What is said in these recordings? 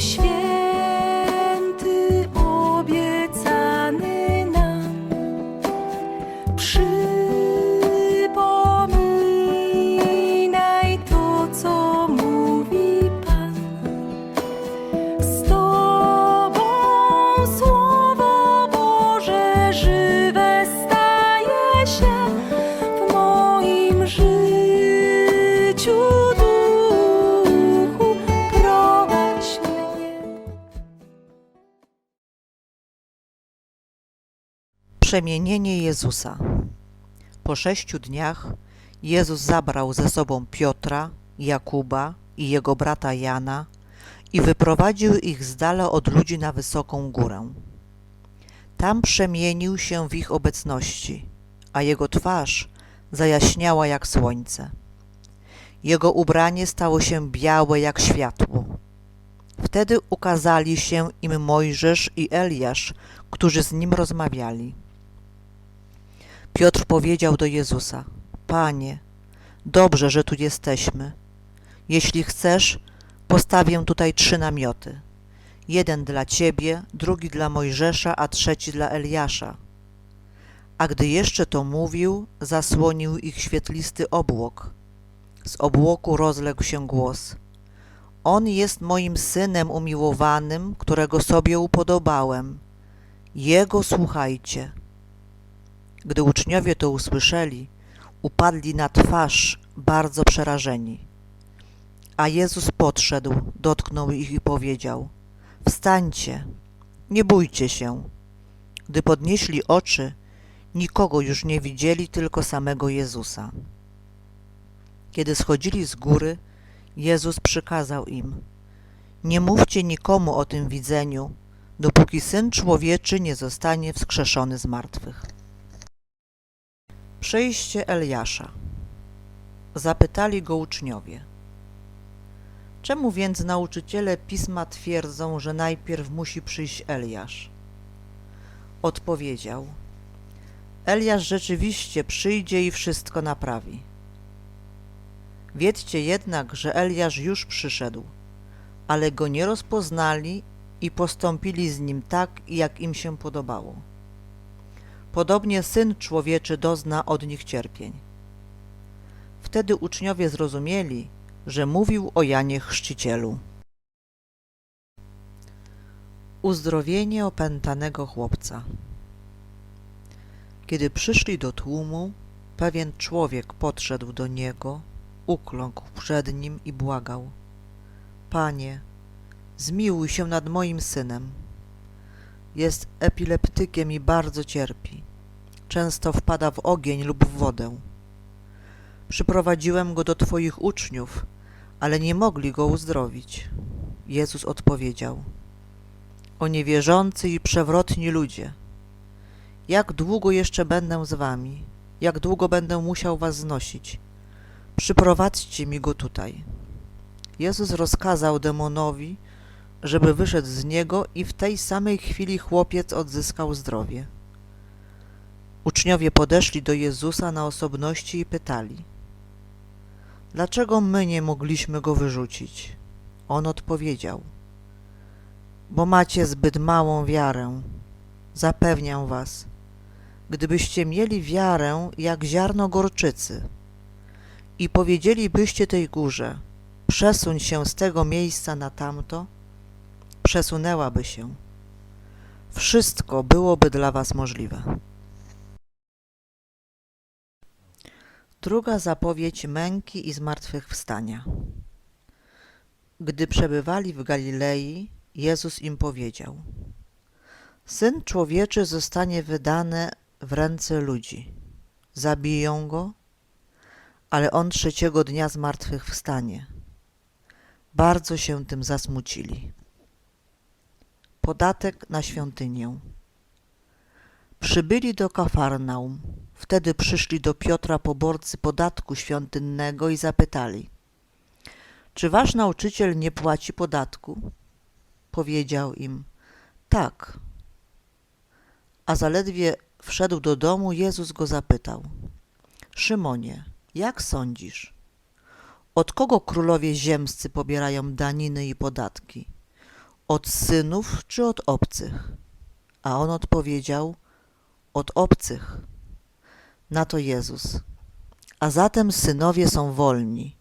Święty Przemienienie Jezusa. Po sześciu dniach Jezus zabrał ze sobą Piotra, Jakuba i jego brata Jana i wyprowadził ich z dala od ludzi na wysoką górę. Tam przemienił się w ich obecności, a jego twarz zajaśniała jak słońce. Jego ubranie stało się białe jak światło. Wtedy ukazali się im Mojżesz i Eliasz, którzy z nim rozmawiali. Piotr powiedział do Jezusa: Panie, dobrze, że tu jesteśmy. Jeśli chcesz, postawię tutaj trzy namioty: jeden dla ciebie, drugi dla Mojżesza, a trzeci dla Eliasza. A gdy jeszcze to mówił, zasłonił ich świetlisty obłok. Z obłoku rozległ się głos: On jest moim synem umiłowanym, którego sobie upodobałem. Jego słuchajcie. Gdy uczniowie to usłyszeli, upadli na twarz, bardzo przerażeni. A Jezus podszedł, dotknął ich i powiedział: Wstańcie, nie bójcie się. Gdy podnieśli oczy, nikogo już nie widzieli, tylko samego Jezusa. Kiedy schodzili z góry, Jezus przykazał im: Nie mówcie nikomu o tym widzeniu, dopóki syn człowieczy nie zostanie wskrzeszony z martwych. Przyjście Eliasza. Zapytali go uczniowie. Czemu więc nauczyciele pisma twierdzą, że najpierw musi przyjść Eliasz? Odpowiedział: Eliasz rzeczywiście przyjdzie i wszystko naprawi. Wiedzcie jednak, że Eliasz już przyszedł, ale go nie rozpoznali i postąpili z nim tak, jak im się podobało. Podobnie Syn Człowieczy dozna od nich cierpień. Wtedy uczniowie zrozumieli, że mówił o Janie Chrzcicielu. Uzdrowienie opętanego chłopca Kiedy przyszli do tłumu, pewien człowiek podszedł do niego, ukląkł przed nim i błagał. Panie, zmiłuj się nad moim synem. Jest epileptykiem i bardzo cierpi. Często wpada w ogień lub w wodę. Przyprowadziłem go do Twoich uczniów, ale nie mogli go uzdrowić. Jezus odpowiedział: O niewierzący i przewrotni ludzie, jak długo jeszcze będę z wami? Jak długo będę musiał was znosić? Przyprowadźcie mi go tutaj. Jezus rozkazał demonowi, żeby wyszedł z niego i w tej samej chwili chłopiec odzyskał zdrowie. Uczniowie podeszli do Jezusa na osobności i pytali: Dlaczego my nie mogliśmy go wyrzucić? On odpowiedział: Bo macie zbyt małą wiarę. Zapewniam was, gdybyście mieli wiarę jak ziarno gorczycy i powiedzielibyście tej górze: Przesuń się z tego miejsca na tamto, przesunęłaby się. Wszystko byłoby dla was możliwe. Druga zapowiedź męki i zmartwychwstania. Gdy przebywali w Galilei, Jezus im powiedział: Syn człowieczy zostanie wydany w ręce ludzi. Zabiją go, ale on trzeciego dnia zmartwychwstanie. Bardzo się tym zasmucili. Podatek na świątynię. Przybyli do Kafarnaum. Wtedy przyszli do Piotra poborcy podatku świątynnego i zapytali: Czy wasz nauczyciel nie płaci podatku? Powiedział im: Tak. A zaledwie wszedł do domu, Jezus go zapytał: Szymonie, jak sądzisz? Od kogo królowie ziemscy pobierają daniny i podatki? Od synów czy od obcych? A on odpowiedział: Od obcych. Na to Jezus. A zatem synowie są wolni.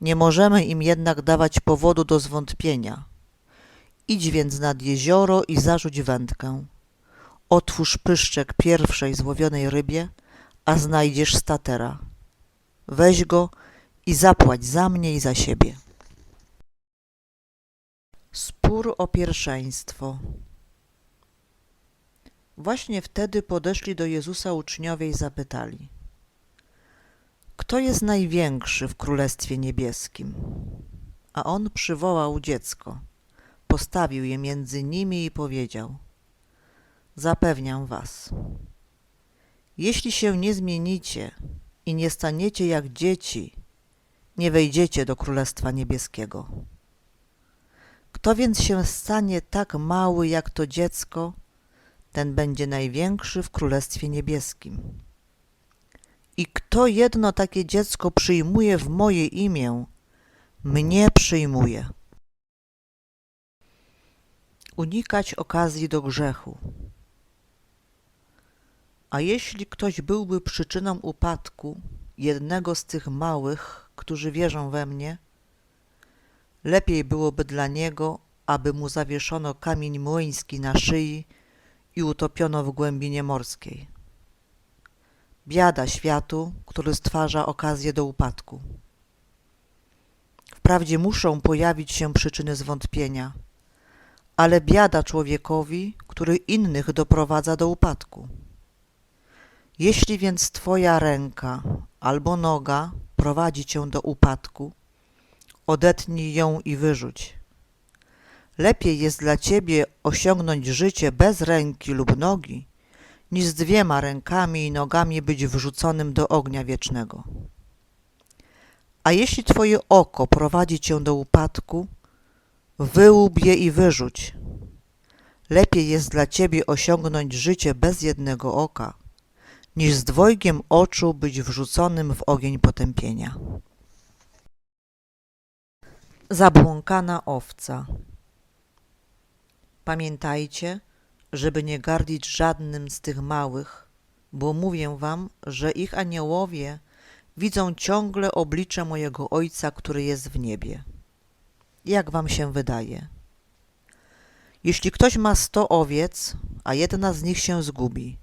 Nie możemy im jednak dawać powodu do zwątpienia. Idź więc nad jezioro i zarzuć wędkę. Otwórz pyszczek pierwszej złowionej rybie, a znajdziesz statera. Weź go i zapłać za mnie i za siebie. Spór o pierwszeństwo. Właśnie wtedy podeszli do Jezusa uczniowie i zapytali: Kto jest największy w Królestwie Niebieskim? A on przywołał dziecko, postawił je między nimi i powiedział: Zapewniam was, jeśli się nie zmienicie i nie staniecie jak dzieci, nie wejdziecie do Królestwa Niebieskiego. Kto więc się stanie tak mały jak to dziecko, ten będzie największy w Królestwie Niebieskim. I kto jedno takie dziecko przyjmuje w moje imię, mnie przyjmuje. Unikać okazji do grzechu. A jeśli ktoś byłby przyczyną upadku jednego z tych małych, którzy wierzą we mnie, lepiej byłoby dla niego, aby mu zawieszono kamień młyński na szyi i utopiono w głębinie morskiej. Biada światu, który stwarza okazję do upadku. Wprawdzie muszą pojawić się przyczyny zwątpienia, ale biada człowiekowi, który innych doprowadza do upadku. Jeśli więc Twoja ręka albo noga prowadzi Cię do upadku, odetnij ją i wyrzuć. Lepiej jest dla Ciebie osiągnąć życie bez ręki lub nogi, niż z dwiema rękami i nogami być wrzuconym do ognia wiecznego. A jeśli Twoje oko prowadzi Cię do upadku, wyłub je i wyrzuć. Lepiej jest dla Ciebie osiągnąć życie bez jednego oka, niż z dwojgiem oczu być wrzuconym w ogień potępienia. Zabłąkana owca Pamiętajcie, żeby nie gardzić żadnym z tych małych, bo mówię wam, że ich aniołowie widzą ciągle oblicze mojego Ojca, który jest w niebie. Jak wam się wydaje? Jeśli ktoś ma sto owiec, a jedna z nich się zgubi,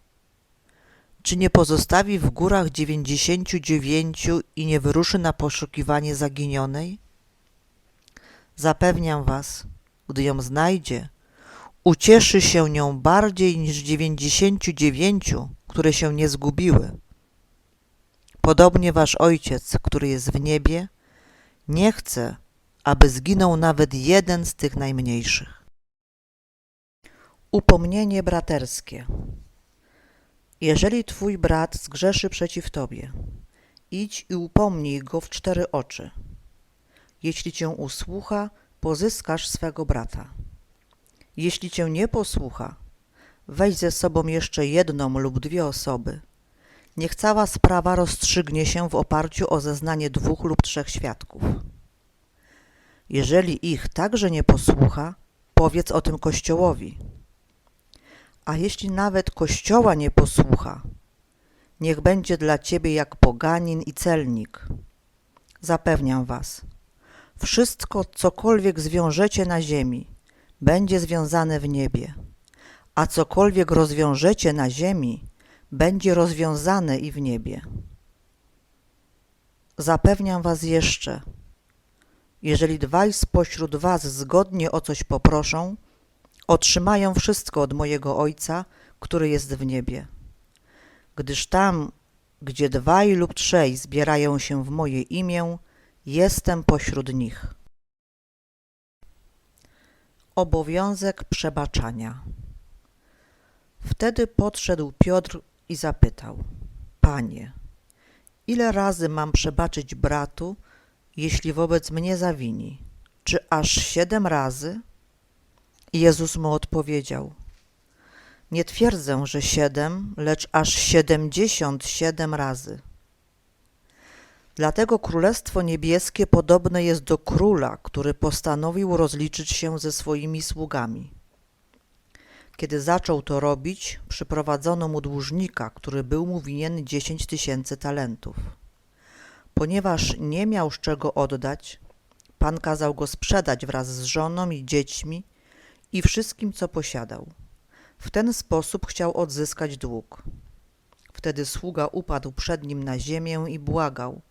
czy nie pozostawi w górach dziewięćdziesięciu dziewięciu i nie wyruszy na poszukiwanie zaginionej? Zapewniam was, gdy ją znajdzie, ucieszy się nią bardziej niż dziewięćdziesięciu dziewięciu, które się nie zgubiły. Podobnie wasz Ojciec, który jest w niebie, nie chce, aby zginął nawet jeden z tych najmniejszych. Upomnienie braterskie. Jeżeli twój brat zgrzeszy przeciw tobie, idź i upomnij go w cztery oczy. Jeśli cię usłucha, pozyskasz swego brata. Jeśli cię nie posłucha, weź ze sobą jeszcze jedną lub dwie osoby. Niech cała sprawa rozstrzygnie się w oparciu o zeznanie dwóch lub trzech świadków. Jeżeli ich także nie posłucha, powiedz o tym Kościołowi. A jeśli nawet Kościoła nie posłucha, niech będzie dla ciebie jak poganin i celnik. Zapewniam was, wszystko, cokolwiek zwiążecie na ziemi, będzie związane w niebie, a cokolwiek rozwiążecie na ziemi, będzie rozwiązane i w niebie. Zapewniam was jeszcze, jeżeli dwaj spośród was zgodnie o coś poproszą, otrzymają wszystko od mojego Ojca, który jest w niebie. Gdyż tam, gdzie dwaj lub trzej zbierają się w moje imię, jestem pośród nich. Obowiązek przebaczania. Wtedy podszedł Piotr i zapytał: Panie, ile razy mam przebaczyć bratu, jeśli wobec mnie zawini? Czy aż siedem razy? Jezus mu odpowiedział: Nie twierdzę, że siedem, lecz aż siedemdziesiąt siedem razy. Dlatego Królestwo Niebieskie podobne jest do króla, który postanowił rozliczyć się ze swoimi sługami. Kiedy zaczął to robić, przyprowadzono mu dłużnika, który był mu winien dziesięć tysięcy talentów. Ponieważ nie miał z czego oddać, pan kazał go sprzedać wraz z żoną i dziećmi i wszystkim, co posiadał. W ten sposób chciał odzyskać dług. Wtedy sługa upadł przed nim na ziemię i błagał: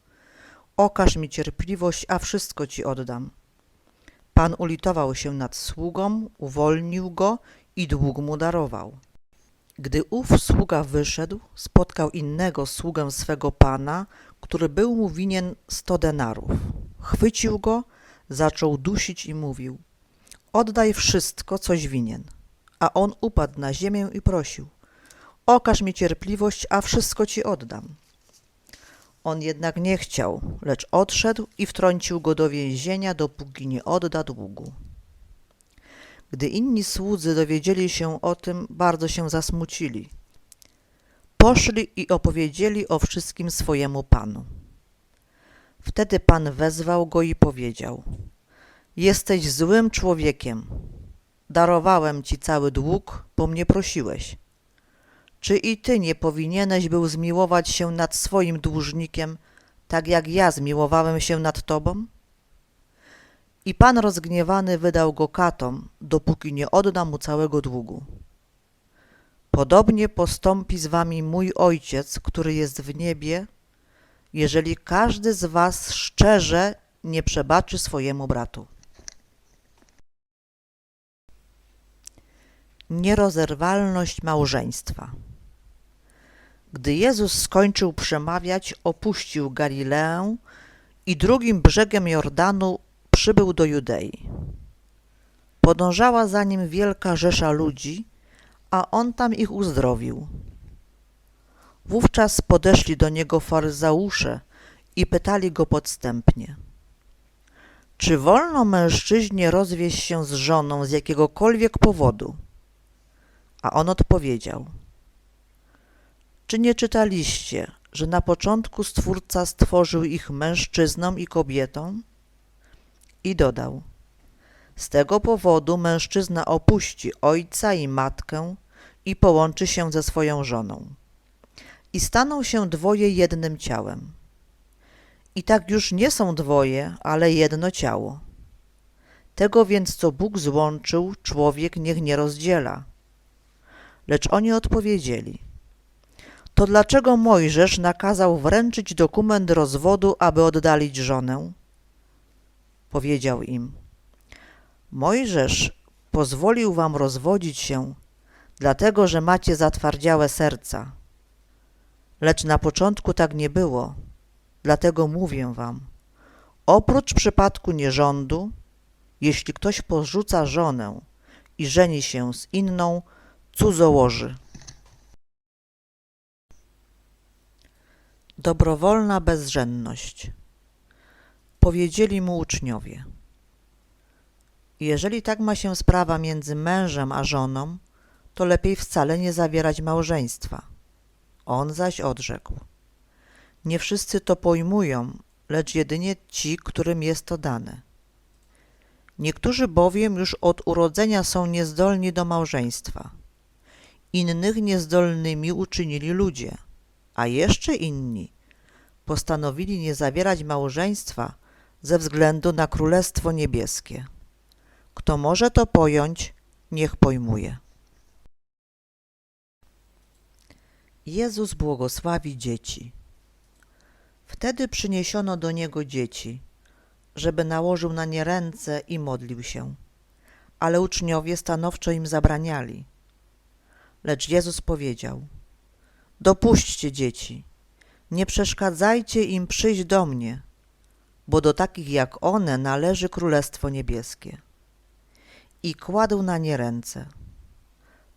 Okaż mi cierpliwość, a wszystko ci oddam. Pan ulitował się nad sługą, uwolnił go i dług mu darował. Gdy ów sługa wyszedł, spotkał innego sługę swego pana, który był mu winien sto denarów. Chwycił go, zaczął dusić i mówił: Oddaj wszystko, coś winien. A on upadł na ziemię i prosił: Okaż mi cierpliwość, a wszystko ci oddam. On jednak nie chciał, lecz odszedł i wtrącił go do więzienia, dopóki nie odda długu. Gdy inni słudzy dowiedzieli się o tym, bardzo się zasmucili. Poszli i opowiedzieli o wszystkim swojemu panu. Wtedy pan wezwał go i powiedział: Jesteś złym człowiekiem. Darowałem ci cały dług, bo mnie prosiłeś. Czy i ty nie powinieneś był zmiłować się nad swoim dłużnikiem, tak jak ja zmiłowałem się nad tobą? I pan rozgniewany wydał go katom, dopóki nie odda mu całego długu. Podobnie postąpi z wami mój ojciec, który jest w niebie, jeżeli każdy z was szczerze nie przebaczy swojemu bratu. Nierozerwalność małżeństwa. Gdy Jezus skończył przemawiać, opuścił Galileę i drugim brzegiem Jordanu przybył do Judei. Podążała za nim wielka rzesza ludzi, a on tam ich uzdrowił. Wówczas podeszli do niego faryzeusze i pytali go podstępnie: Czy wolno mężczyźnie rozwieść się z żoną z jakiegokolwiek powodu? A on odpowiedział: Czy nie czytaliście, że na początku Stwórca stworzył ich mężczyzną i kobietą? I dodał: Z tego powodu mężczyzna opuści ojca i matkę i połączy się ze swoją żoną. I staną się dwoje jednym ciałem. I tak już nie są dwoje, ale jedno ciało. Tego więc, co Bóg złączył, człowiek niech nie rozdziela. Lecz oni odpowiedzieli: To dlaczego Mojżesz nakazał wręczyć dokument rozwodu, aby oddalić żonę? Powiedział im: Mojżesz pozwolił wam rozwodzić się, dlatego że macie zatwardziałe serca. Lecz na początku tak nie było, dlatego mówię wam: oprócz przypadku nierządu, jeśli ktoś porzuca żonę i żeni się z inną, cudzołoży. Dobrowolna bezżenność. Powiedzieli mu uczniowie. Jeżeli tak ma się sprawa między mężem a żoną, to lepiej wcale nie zawierać małżeństwa. On zaś odrzekł. Nie wszyscy to pojmują, lecz jedynie ci, którym jest to dane. Niektórzy bowiem już od urodzenia są niezdolni do małżeństwa innych niezdolnymi uczynili ludzie, a jeszcze inni postanowili nie zawierać małżeństwa ze względu na Królestwo Niebieskie. Kto może to pojąć, niech pojmuje. Jezus błogosławi dzieci. Wtedy przyniesiono do Niego dzieci, żeby nałożył na nie ręce i modlił się, ale uczniowie stanowczo im zabraniali – Lecz Jezus powiedział: Dopuśćcie dzieci, nie przeszkadzajcie im przyjść do mnie, bo do takich jak one należy Królestwo Niebieskie. I kładł na nie ręce.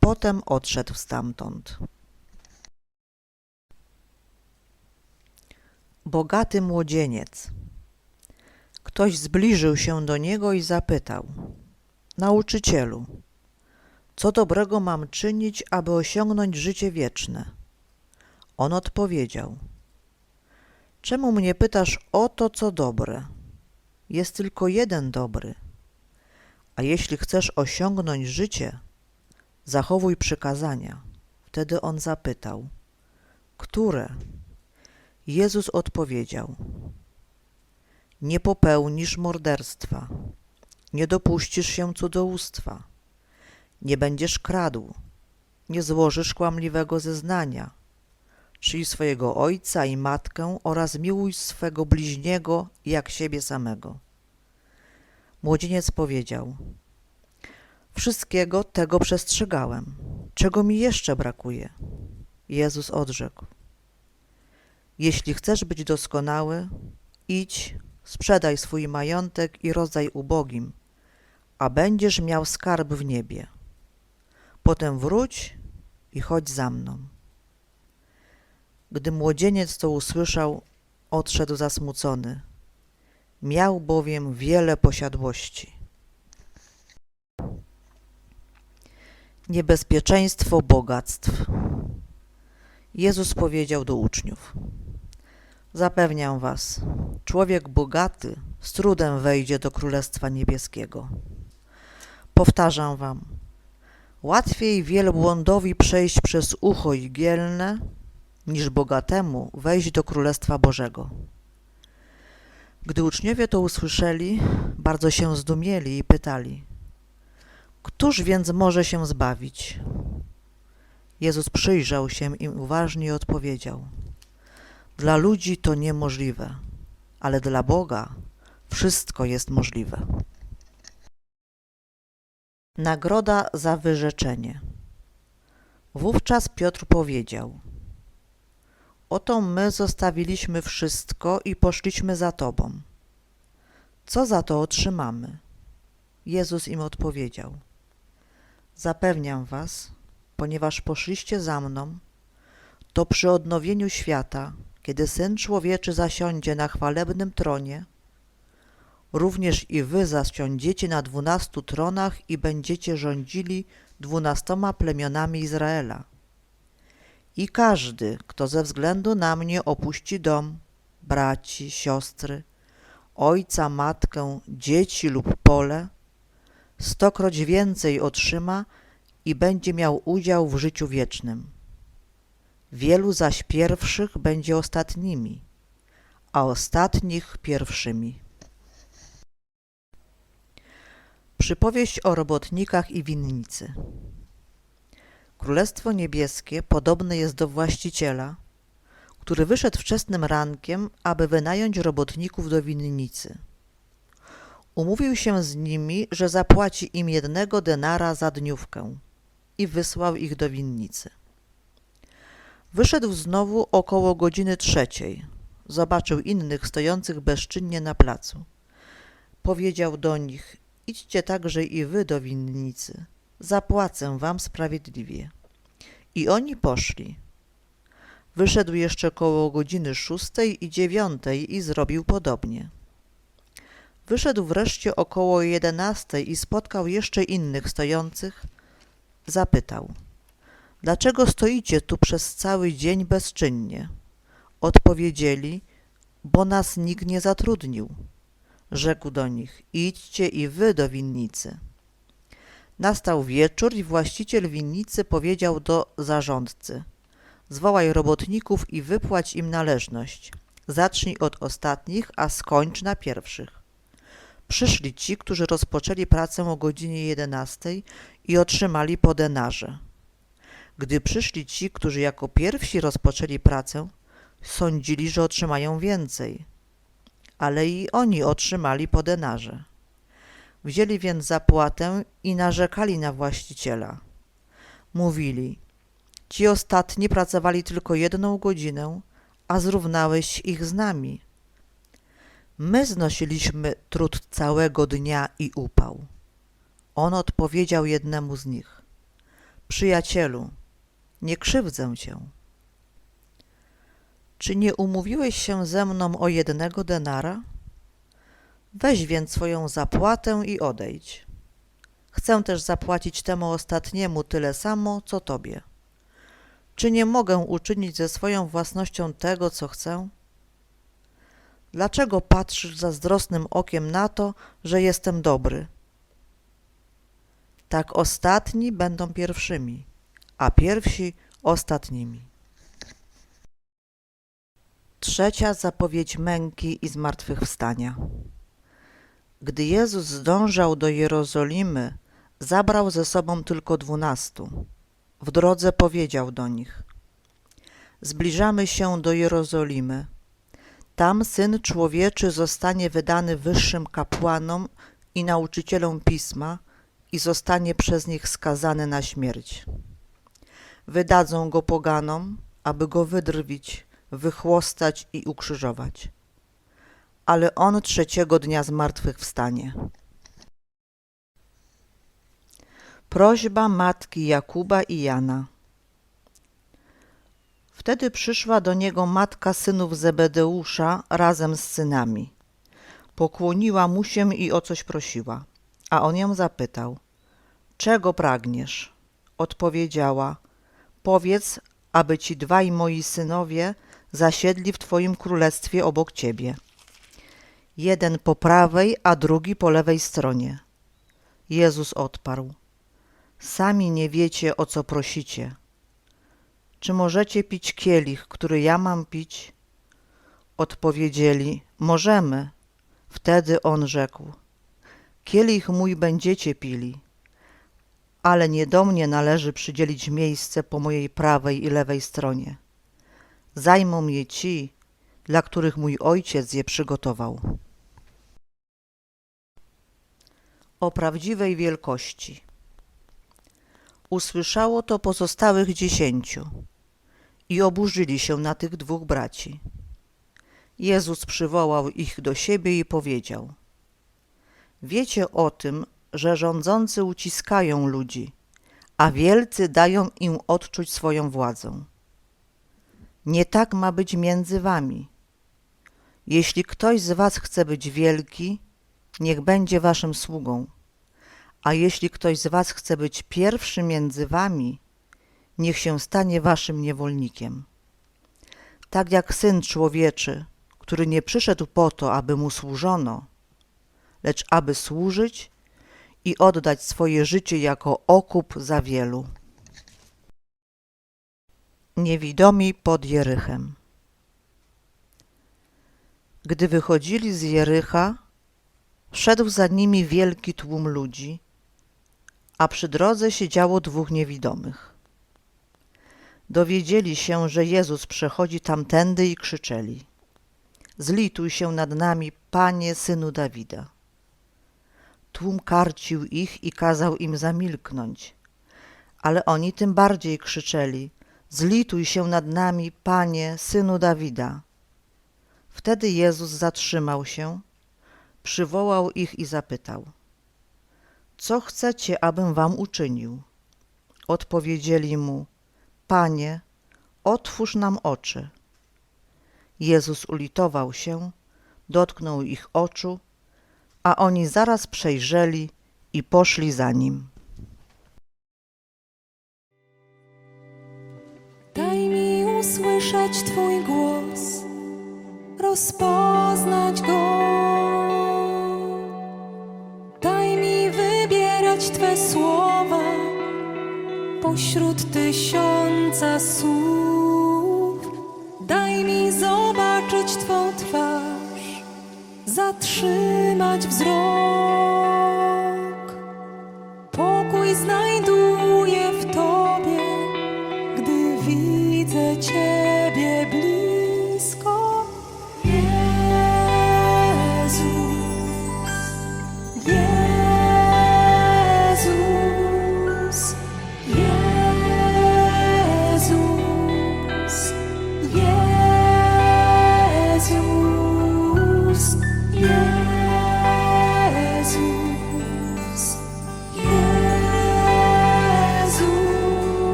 Potem odszedł stamtąd. Bogaty młodzieniec. Ktoś zbliżył się do niego i zapytał: Nauczycielu, co dobrego mam czynić, aby osiągnąć życie wieczne? On odpowiedział: Czemu mnie pytasz o to, co dobre? Jest tylko jeden dobry. A jeśli chcesz osiągnąć życie, zachowuj przykazania. Wtedy on zapytał: Które? Jezus odpowiedział: Nie popełnisz morderstwa, nie dopuścisz się cudzołóstwa, nie będziesz kradł, nie złożysz kłamliwego zeznania, czyli swojego ojca i matkę oraz miłuj swego bliźniego jak siebie samego. Młodzieniec powiedział: Wszystkiego tego przestrzegałem. Czego mi jeszcze brakuje? Jezus odrzekł: Jeśli chcesz być doskonały, idź, sprzedaj swój majątek i rozdaj ubogim, a będziesz miał skarb w niebie. Potem wróć i chodź za mną. Gdy młodzieniec to usłyszał, odszedł zasmucony. Miał bowiem wiele posiadłości. Niebezpieczeństwo bogactw. Jezus powiedział do uczniów: Zapewniam was, człowiek bogaty z trudem wejdzie do Królestwa Niebieskiego. Powtarzam wam, łatwiej wielbłądowi przejść przez ucho igielne, niż bogatemu wejść do Królestwa Bożego. Gdy uczniowie to usłyszeli, bardzo się zdumieli i pytali: Któż więc może się zbawić? Jezus przyjrzał się im uważnie i odpowiedział: Dla ludzi to niemożliwe, ale dla Boga wszystko jest możliwe. Nagroda za wyrzeczenie. Wówczas Piotr powiedział: Oto my zostawiliśmy wszystko i poszliśmy za Tobą. Co za to otrzymamy? Jezus im odpowiedział: Zapewniam Was, ponieważ poszliście za mną, to przy odnowieniu świata, kiedy Syn Człowieczy zasiądzie na chwalebnym tronie, również i Wy zasiądziecie na dwunastu tronach i będziecie rządzili dwunastoma plemionami Izraela. I każdy, kto ze względu na mnie opuści dom, braci, siostry, ojca, matkę, dzieci lub pole, stokroć więcej otrzyma i będzie miał udział w życiu wiecznym. Wielu zaś pierwszych będzie ostatnimi, a ostatnich pierwszymi. Przypowieść o robotnikach i winnicy. Królestwo Niebieskie podobne jest do właściciela, który wyszedł wczesnym rankiem, aby wynająć robotników do winnicy. Umówił się z nimi, że zapłaci im jednego denara za dniówkę i wysłał ich do winnicy. Wyszedł znowu około godziny trzeciej. Zobaczył innych stojących bezczynnie na placu. Powiedział do nich: Idźcie także i wy do winnicy zapłacę wam sprawiedliwie. I oni poszli. Wyszedł jeszcze koło godziny szóstej i dziewiątej i zrobił podobnie. Wyszedł wreszcie około jedenastej i spotkał jeszcze innych stojących. Zapytał, dlaczego stoicie tu przez cały dzień bezczynnie? Odpowiedzieli, bo nas nikt nie zatrudnił. Rzekł do nich, idźcie i wy do winnicy. Nastał wieczór i właściciel winnicy powiedział do zarządcy: Zwołaj robotników i wypłać im należność. Zacznij od ostatnich, a skończ na pierwszych. Przyszli ci, którzy rozpoczęli pracę o godzinie jedenastej i otrzymali po denarze. Gdy przyszli ci, którzy jako pierwsi rozpoczęli pracę, sądzili, że otrzymają więcej, ale i oni otrzymali po denarze. Wzięli więc zapłatę i narzekali na właściciela. Mówili, ci ostatni pracowali tylko jedną godzinę, a zrównałeś ich z nami. My znosiliśmy trud całego dnia i upał. On odpowiedział jednemu z nich, przyjacielu, nie krzywdzę cię. Czy nie umówiłeś się ze mną o jednego denara? Weź więc swoją zapłatę i odejdź. Chcę też zapłacić temu ostatniemu tyle samo, co tobie. Czy nie mogę uczynić ze swoją własnością tego, co chcę? Dlaczego patrzysz zazdrosnym okiem na to, że jestem dobry? Tak ostatni będą pierwszymi, a pierwsi ostatnimi. Trzecia zapowiedź męki i zmartwychwstania. Gdy Jezus zdążał do Jerozolimy, zabrał ze sobą tylko dwunastu. W drodze powiedział do nich: Zbliżamy się do Jerozolimy. Tam syn człowieczy zostanie wydany wyższym kapłanom i nauczycielom pisma i zostanie przez nich skazany na śmierć. Wydadzą go poganom, aby go wydrwić, wychłostać i ukrzyżować. Ale on trzeciego dnia zmartwychwstanie. Prośba matki Jakuba i Jana. Wtedy przyszła do niego matka synów Zebedeusza razem z synami. Pokłoniła mu się i o coś prosiła, a on ją zapytał: Czego pragniesz? Odpowiedziała: Powiedz, aby ci dwaj moi synowie zasiedli w twoim królestwie obok ciebie. Jeden po prawej, a drugi po lewej stronie. Jezus odparł: Sami nie wiecie, o co prosicie. Czy możecie pić kielich, który ja mam pić? Odpowiedzieli: Możemy. Wtedy on rzekł: Kielich mój będziecie pili, ale nie do mnie należy przydzielić miejsce po mojej prawej i lewej stronie. Zajmą je ci, dla których mój ojciec je przygotował. O prawdziwej wielkości. Usłyszało to pozostałych dziesięciu i oburzyli się na tych dwóch braci. Jezus przywołał ich do siebie i powiedział: Wiecie o tym, że rządzący uciskają ludzi, a wielcy dają im odczuć swoją władzę. Nie tak ma być między wami. Jeśli ktoś z was chce być wielki, niech będzie waszym sługą. A jeśli ktoś z was chce być pierwszy między wami, niech się stanie waszym niewolnikiem. Tak jak Syn Człowieczy, który nie przyszedł po to, aby mu służono, lecz aby służyć i oddać swoje życie jako okup za wielu. Niewidomi pod Jerychem Gdy wychodzili z Jericha, szedł za nimi wielki tłum ludzi, a przy drodze siedziało dwóch niewidomych. Dowiedzieli się, że Jezus przechodzi tamtędy i krzyczeli: Zlituj się nad nami, Panie, synu Dawida. Tłum karcił ich i kazał im zamilknąć, ale oni tym bardziej krzyczeli: Zlituj się nad nami, Panie, synu Dawida. Wtedy Jezus zatrzymał się, przywołał ich i zapytał: Co chcecie, abym wam uczynił? Odpowiedzieli mu: Panie, otwórz nam oczy. Jezus ulitował się, dotknął ich oczu, a oni zaraz przejrzeli i poszli za nim. Usłyszeć Twój głos, rozpoznać go. Daj mi wybierać Twe słowa pośród tysiąca słów. Daj mi zobaczyć Twą twarz, zatrzymać wzrok. Pokój znajduję